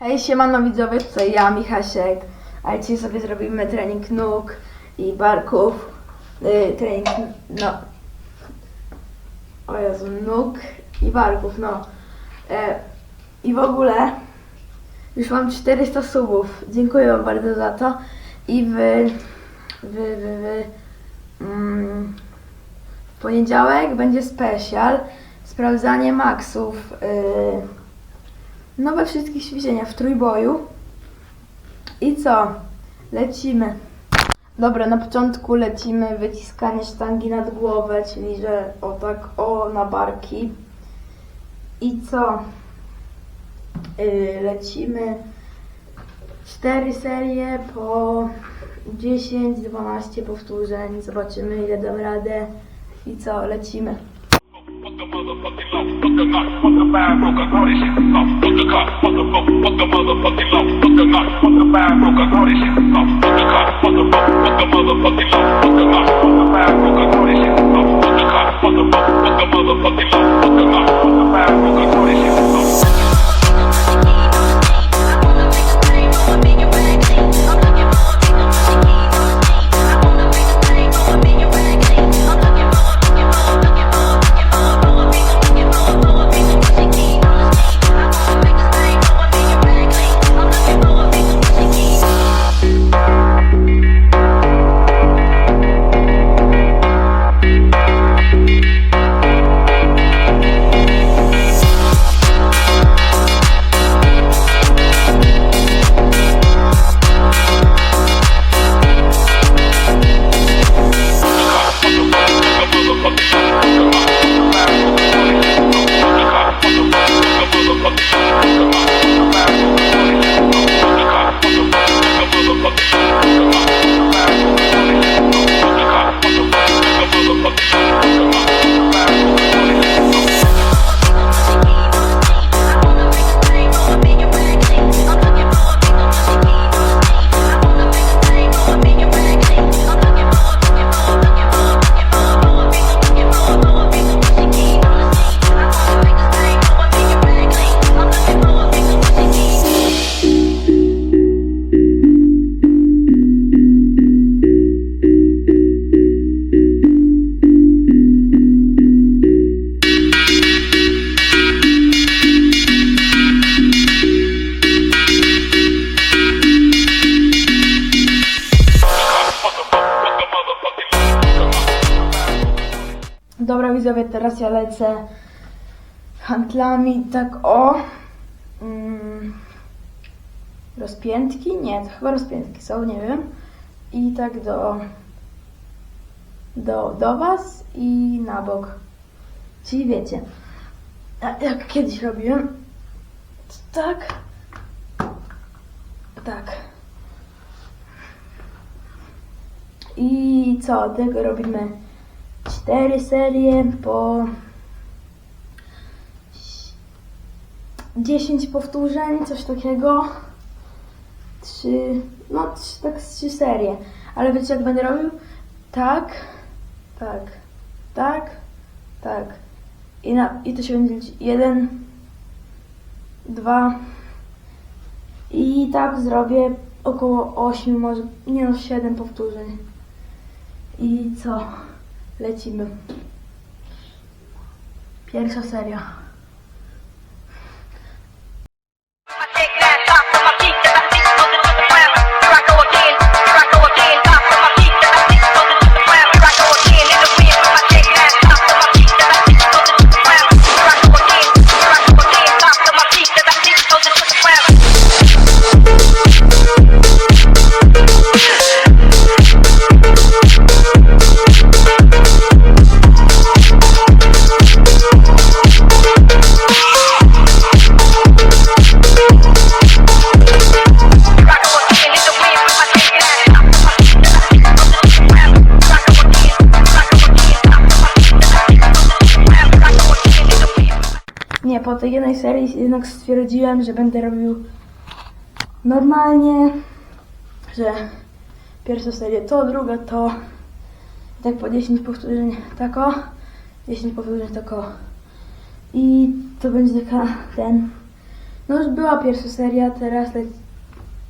Hej, siemano widzowie, tutaj ja, Michasiek, a dzisiaj sobie zrobimy trening nóg i barków, yy, trening, no, o Jezu, nóg i barków, no, e, i w ogóle już mam 400 subów, dziękuję wam bardzo za to. I wy, wy, wy, wy mm, w poniedziałek będzie specjal, sprawdzanie maksów, y, no we wszystkich w trójboju. I co? Lecimy. Dobra, na początku lecimy wyciskanie sztangi nad głowę, czyli że o tak, o na barki. I co? Yy, lecimy Cztery serie po 10-12 powtórzeń. Zobaczymy ile dam radę. I co? Lecimy. five broke all this shit. Fuck, fuck the car, fuck the fuck, fuck the motherfucking law. Fuck the knock, fuck the five Fuck the this shit. Fuck, the cop. fuck the fuck, fuck the motherfucking law. Fuck the knock, fuck the five broke all shit. Fuck, the car, fuck the fuck, fuck the motherfucking law. Fuck the knock, fuck the five broke all shit. Fuck. Dobra widzowie, teraz ja lecę handlami tak o mm, rozpiętki? Nie, to chyba rozpiętki są, nie wiem. I tak do, do, do Was i na bok. Czyli wiecie, jak kiedyś robiłem, tak, tak. I co, tego robimy 4 serie po 10 powtórzeń, coś takiego. 3, no tak 3 serie. Ale wiecie jak będę robił? Tak, tak, tak, tak. I, na, i to się będzie liczyć. 1, 2 i tak zrobię około 8, może nie no 7 powtórzeń. I co? Lecimy. Pierwsza seria. Jednej serii jednak stwierdziłem, że będę robił normalnie, że pierwsza seria to, druga to, i tak po 10 powtórzeń tako, 10 powtórzeń tako. I to będzie taka ten No już była pierwsza seria, teraz le-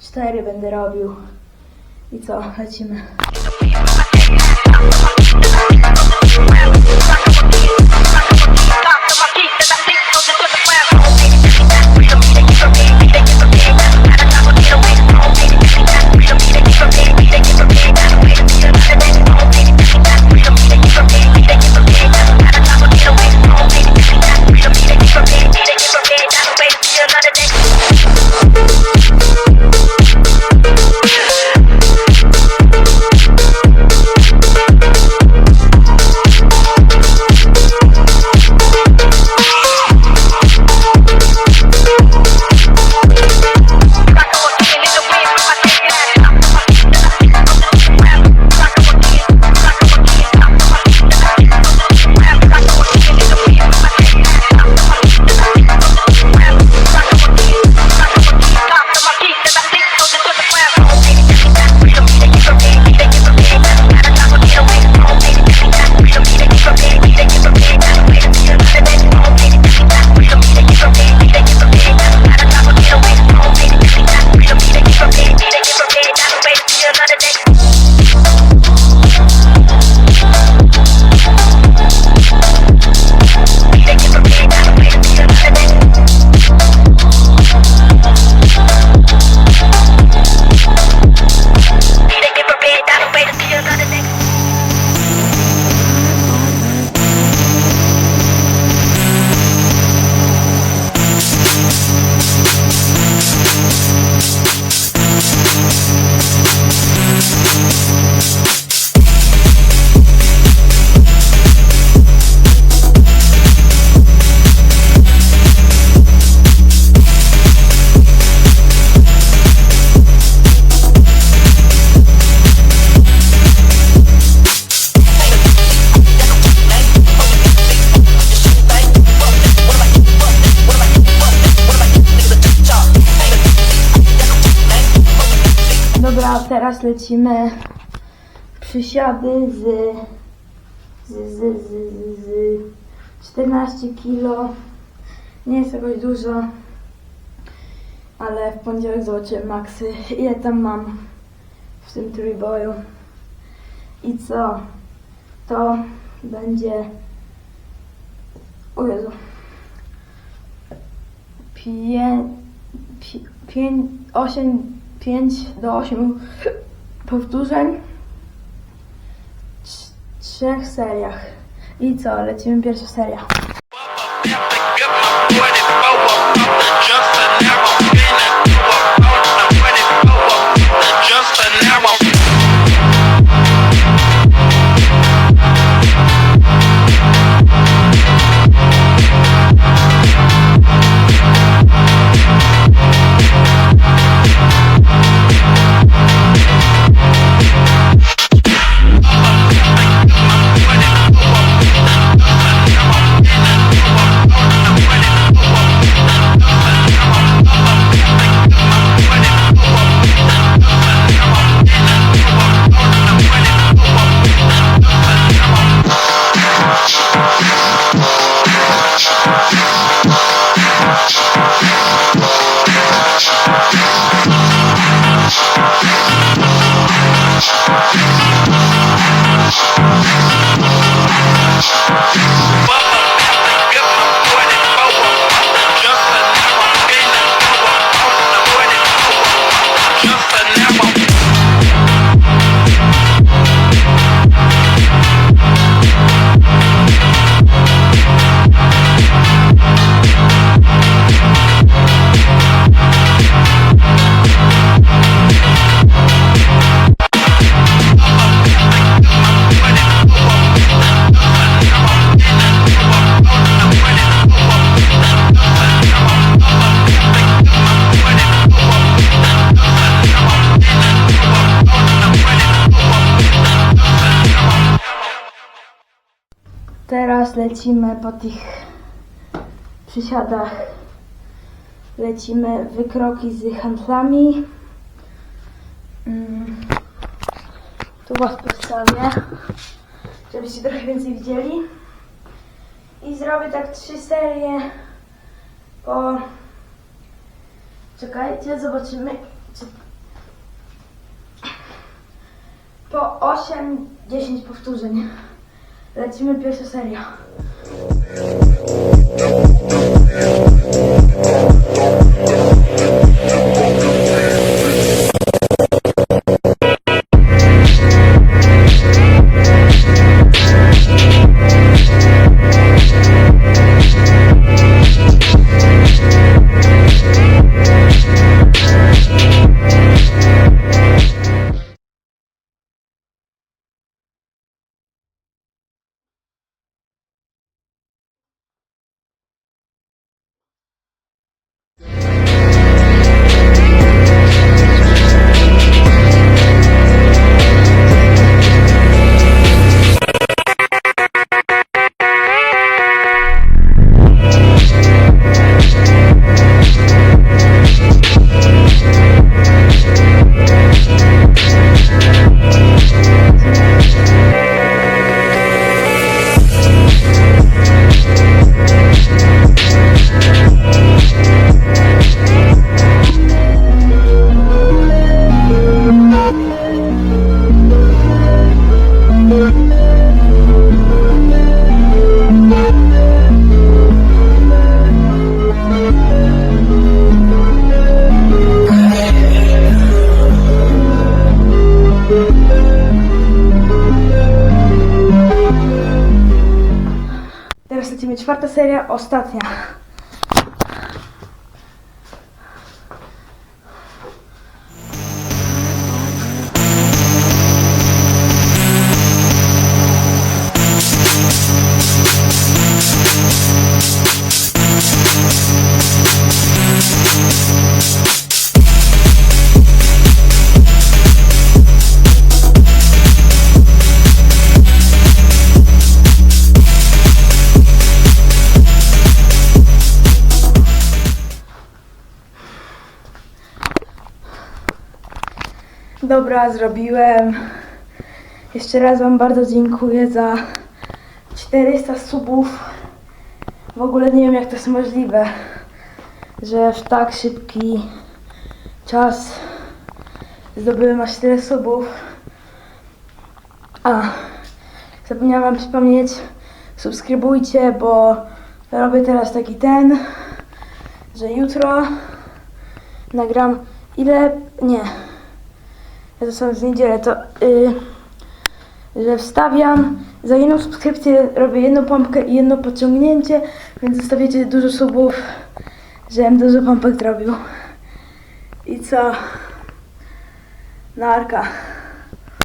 cztery będę robił. I co, lecimy. Lecimy przysiady z, z, z, z, z, z 14 kilo. Nie jest jakoś dużo, ale w poniedziałek zobaczymy maksy, ile tam mam w tym trójboju. I co? To będzie... O Jezu. Pię... Pi... Pię... Osiem... Pięć do ośmiu powtórzeń w trz- trzech seriach. I co? Lecimy pierwsza seria. Lecimy po tych przysiadach. Lecimy wykroki z handlami. Mm. Tu was postawię, żebyście trochę więcej widzieli. I zrobię tak trzy serie po Czekajcie, zobaczymy. Czy... Po 8-10 powtórzeń. Lecimy pierwsza seria. Thank you. Czwarta seria, ostatnia. Dobra, zrobiłem. Jeszcze raz Wam bardzo dziękuję za 400 subów. W ogóle nie wiem, jak to jest możliwe, że w tak szybki czas zdobyłem aż tyle subów. A, zapomniałam Wam przypomnieć, subskrybujcie, bo robię teraz taki ten, że jutro nagram ile, nie, to są z niedzielę, to y, że wstawiam, za jedną subskrypcję robię jedną pompkę i jedno podciągnięcie, więc zostawicie dużo subów, żebym dużo pompek zrobił. I co? Narka.